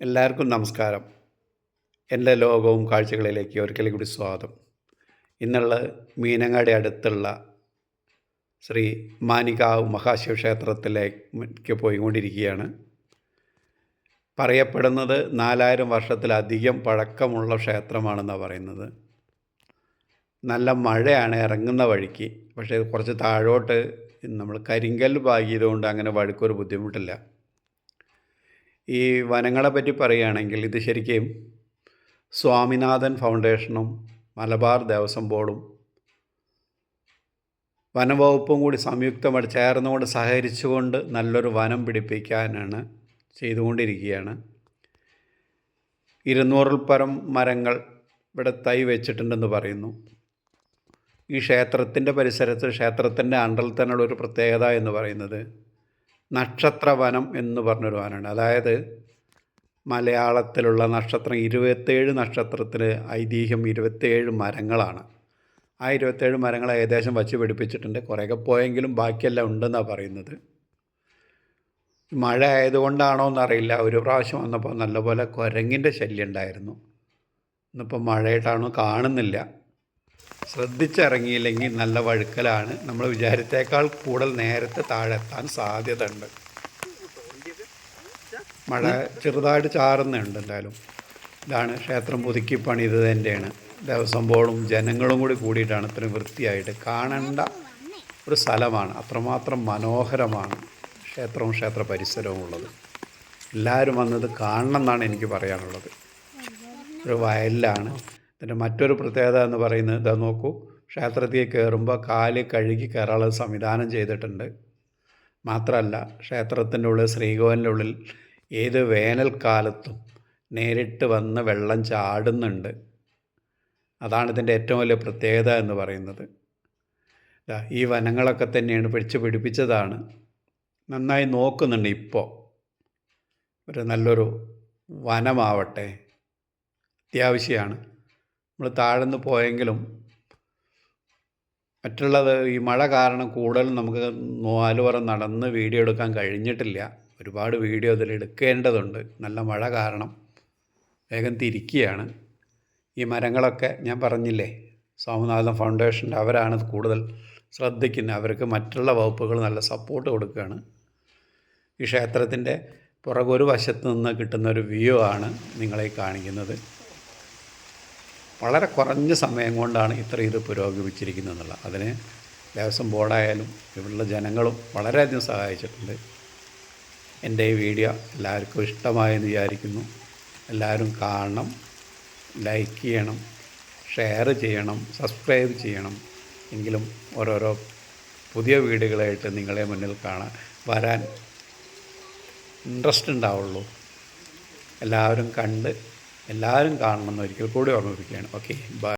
എല്ലാവർക്കും നമസ്കാരം. എന്റെ ലോകവും കാഴ്ചകളിലേക്ക് ഒരിക്കൽ കൂടി സ്വാഗതം. ഇന്നുള്ള മീനങ്ങാടി അടുത്തുള്ള ശ്രീ മാനികാവ് മഹാശിവ ക്ഷേത്രത്തിലേക്ക് പോയിക്കൊണ്ടിരിക്കുകയാണ്. പറയപ്പെടുന്നത് നാലായിരം വർഷത്തിലധികം പഴക്കമുള്ള ക്ഷേത്രമാണെന്നാണ് പറയുന്നത്. നല്ല മഴയാണ് ഇറങ്ങുന്ന വഴിക്ക്. പക്ഷേ കുറച്ച് താഴോട്ട് നമ്മൾ കരിങ്കൽ പാകിയതുകൊണ്ട് അങ്ങനെ വഴിക്കൊരു ബുദ്ധിമുട്ടില്ല. ഈ വനങ്ങളെ പറ്റി പറയുകയാണെങ്കിൽ ഇത് ശരിക്കും സ്വാമിനാഥൻ ഫൗണ്ടേഷനും മലബാർ ദേവസ്വം ബോർഡും വനംവകുപ്പും കൂടി സംയുക്തമായി ചേർന്നുകൊണ്ട് സഹകരിച്ചുകൊണ്ട് നല്ലൊരു വനം പിടിപ്പിക്കാനാണ് ചെയ്തുകൊണ്ടിരിക്കുകയാണ്. ഇരുന്നൂറിൽ പരം മരങ്ങൾ ഇവിടെ തൈ വെച്ചിട്ടുണ്ടെന്ന് പറയുന്നു. ഈ ക്ഷേത്രത്തിന്റെ പരിസരത്ത് ക്ഷേത്രത്തിന്റെ അണ്ടറിൽ തന്നെയുള്ള ഒരു പ്രത്യേകത എന്ന് പറയുന്നത് നക്ഷത്രവനം എന്ന് പറഞ്ഞൊരു വനമാണ് അതായത് മലയാളത്തിലുള്ള നക്ഷത്രം ഇരുപത്തേഴ് നക്ഷത്രത്തിന് ഐതിഹ്യം ഇരുപത്തേഴ് മരങ്ങളാണ്. ആ ഇരുപത്തേഴ് മരങ്ങൾ ഏകദേശം വച്ച് പിടിപ്പിച്ചിട്ടുണ്ട്. കുറേയൊക്കെ പോയെങ്കിലും ബാക്കിയെല്ലാം ഉണ്ടെന്നാണ് പറയുന്നത്. മഴ ആയതുകൊണ്ടാണോ എന്നറിയില്ല ഒരു പ്രാവശ്യം വന്നപ്പോൾ നല്ലപോലെ കുരങ്ങിന്റെ ശല്യം ഉണ്ടായിരുന്നു. ഇന്നിപ്പോൾ മഴയായിട്ടാണോ കാണുന്നില്ല. ശ്രദ്ധിച്ചിറങ്ങിയില്ലെങ്കിൽ നല്ല വഴുക്കലാണ്. നമ്മൾ വിചാരത്തേക്കാൾ കൂടുതൽ നേരത്തെ താഴെ എത്താൻ സാധ്യത ഉണ്ട് മഴ ചെറുതായിട്ട് ചാറുന്നുണ്ട് എന്തായാലും. ഇതാണ് ക്ഷേത്രം പുതുക്കി പണിത് തന്നെയാണ്. ദേവസ്വം ബോർഡും ജനങ്ങളും കൂടി കൂടിയിട്ടാണ് ഇത്രയും വൃത്തിയായിട്ട്. കാണേണ്ട ഒരു സ്ഥലമാണ്. അത്രമാത്രം മനോഹരമാണ് ക്ഷേത്രവും ക്ഷേത്ര പരിസരവും ഉള്ളത്. എല്ലാവരും വന്നത് കാണണം എന്നാണ് എനിക്ക് പറയാനുള്ളത്. ഒരു വയലിലാണ്. ഇതിന്റെ മറ്റൊരു പ്രത്യേകത എന്ന് പറയുന്നത് ഇതാ നോക്കൂ ക്ഷേത്രത്തിൽ കയറുമ്പോൾ കാൽ കഴുകി കയറാനുള്ള സംവിധാനം ചെയ്തിട്ടുണ്ട്. മാത്രമല്ല ക്ഷേത്രത്തിന്റെ ഉള്ളിൽ ശ്രീകോവിലിന്റെ ഉള്ളിൽ ഏത് വേനൽക്കാലത്തും നേരിട്ട് വന്ന് വെള്ളം ചാടുന്നുണ്ട്. അതാണ് ഇതിന്റെ ഏറ്റവും വലിയ പ്രത്യേകത എന്ന് പറയുന്നത്. ഈ വനങ്ങളൊക്കെ തന്നെയാണ് പിടിച്ച് പിടിപ്പിച്ചതാണ്. നന്നായി നോക്കുന്നുണ്ട് ഇപ്പോൾ. ഒരു നല്ലൊരു വനമാവട്ടെ. അത്യാവശ്യമാണ്. നമ്മൾ താഴ്ന്നു പോയെങ്കിലും മറ്റുള്ളത് ഈ മഴ കാരണം കൂടുതൽ നമുക്ക് നാലുപുറം നടന്ന് വീഡിയോ എടുക്കാൻ കഴിഞ്ഞിട്ടില്ല. ഒരുപാട് വീഡിയോ അതിൽ എടുക്കേണ്ടതുണ്ട്. നല്ല മഴ കാരണം വേഗം തിരിക്കുകയാണ്. ഈ മരങ്ങളൊക്കെ ഞാൻ പറഞ്ഞില്ലേ സ്വാമിനാഥൻ ഫൗണ്ടേഷന്റെ അവരാണ് കൂടുതൽ ശ്രദ്ധിക്കുന്നത്. അവർക്ക് മറ്റുള്ള വകുപ്പുകൾ നല്ല സപ്പോർട്ട് കൊടുക്കുകയാണ്. ഈ ക്ഷേത്രത്തിന്റെ പുറകൊരു വശത്ത് നിന്ന് കിട്ടുന്ന ഒരു വ്യൂ ആണ് നിങ്ങളെ കാണിക്കുന്നത്. വളരെ കുറഞ്ഞ സമയം കൊണ്ടാണ് ഇത്ര ഇത് പുരോഗമിച്ചിരിക്കുന്നത് എന്നുള്ളത് അതിന് ദേവസ്വം ബോർഡായാലും ഇവിടെയുള്ള ജനങ്ങളും വളരെയധികം സഹായിച്ചിട്ടുണ്ട്. എന്റെ ഈ വീഡിയോ എല്ലാവർക്കും ഇഷ്ടമായെന്ന് വിചാരിക്കുന്നു. എല്ലാവരും കാണണം ലൈക്ക് ചെയ്യണം ഷെയർ ചെയ്യണം സബ്സ്ക്രൈബ് ചെയ്യണം. എങ്കിലും ഓരോരോ പുതിയ വീടുകളായിട്ട് നിങ്ങളെ മുന്നിൽ കാണാൻ വരാൻ ഇൻട്രസ്റ്റ് ഉണ്ടാവുള്ളൂ. എല്ലാവരും കണ്ട് എല്ലാവരും കാണണമെന്ന് ഒരിക്കൽ കൂടി ഓർമ്മിപ്പിക്കുകയാണ്. Okay bye